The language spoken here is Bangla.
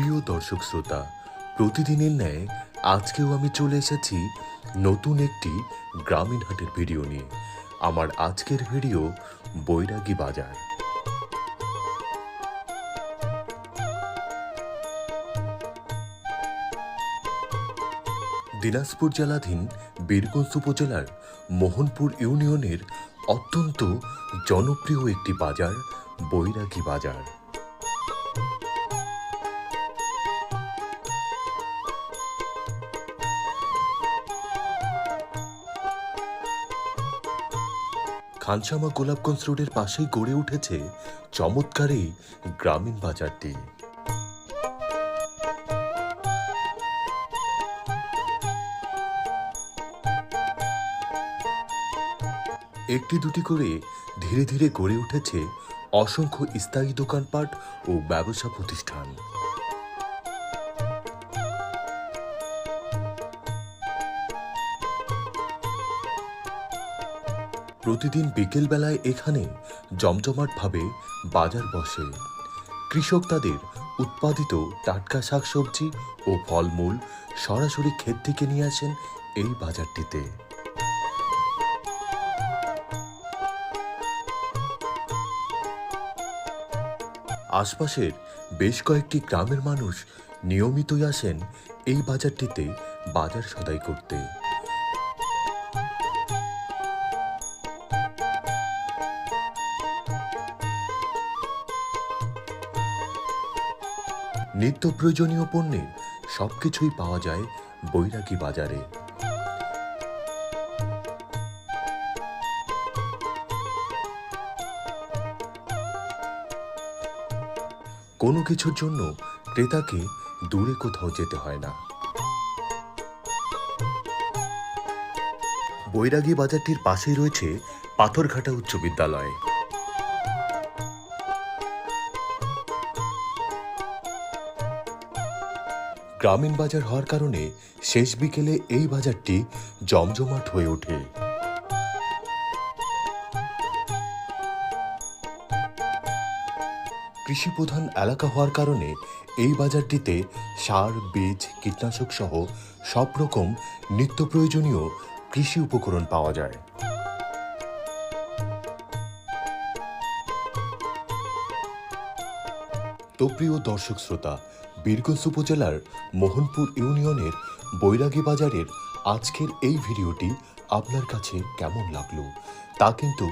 প্রিয় দর্শক শ্রোতা, প্রতিদিনের ন্যায় আজকেও আমি চলে এসেছি নতুন একটি গ্রামীণ হাটের ভিডিও নিয়ে। আমার আজকের ভিডিও বৈরাগী বাজার। দিনাজপুর জেলাধীন বীরগঞ্জ উপজেলার মোহনপুর ইউনিয়নের অত্যন্ত জনপ্রিয় একটি বাজার, বৈরাগী বাজার। খানসামা গোলাপগঞ্জ রোডের পাশেই গড়ে উঠেছে চমৎকার এই গ্রামীণ বাজারটি। একটি দুটি করে ধীরে ধীরে গড়ে উঠেছে অসংখ্য স্থায়ী দোকানপাট ও ব্যবসা প্রতিষ্ঠান। প্রতিদিন বিকেলবেলায় এখানে জমজমাটভাবে বাজার বসে। কৃষক তাদের উৎপাদিত টাটকা শাকসবজি ও ফলমূল সরাসরি ক্ষেত থেকে নিয়ে আসেন এই বাজারটিতে। আশপাশের বেশ কয়েকটি গ্রামের মানুষ নিয়মিতই আসেন এই বাজারটিতে বাজার সদাই করতে। নিত্য প্রয়োজনীয় পণ্যের সবকিছুই পাওয়া যায় বৈরাগী বাজারে। কোনো কিছুর জন্য ক্রেতাকে দূরে কোথাও যেতে হয় না। বৈরাগী বাজারটির পাশেই রয়েছে পাথরঘাটা উচ্চ বিদ্যালয়। গ্রামীণ বাজার হওয়ার কারণে শেষ বিকেলে এই বাজারটি জমজমাট হয়ে ওঠে। কৃষি প্রধান এলাকা হওয়ার কারণে এই বাজারটিতে সার, বীজ, কীটনাশক সহ সব রকম নিত্য প্রয়োজনীয় কৃষি উপকরণ পাওয়া যায়। তো প্রিয় দর্শক শ্রোতা বীরগঞ্জ উপজেলার মোহনপুর ইউনিয়নের বৈরাগী বাজারের আজকের এই ভিডিওটি আপনার কাছে কেমন লাগল তা কিন্তু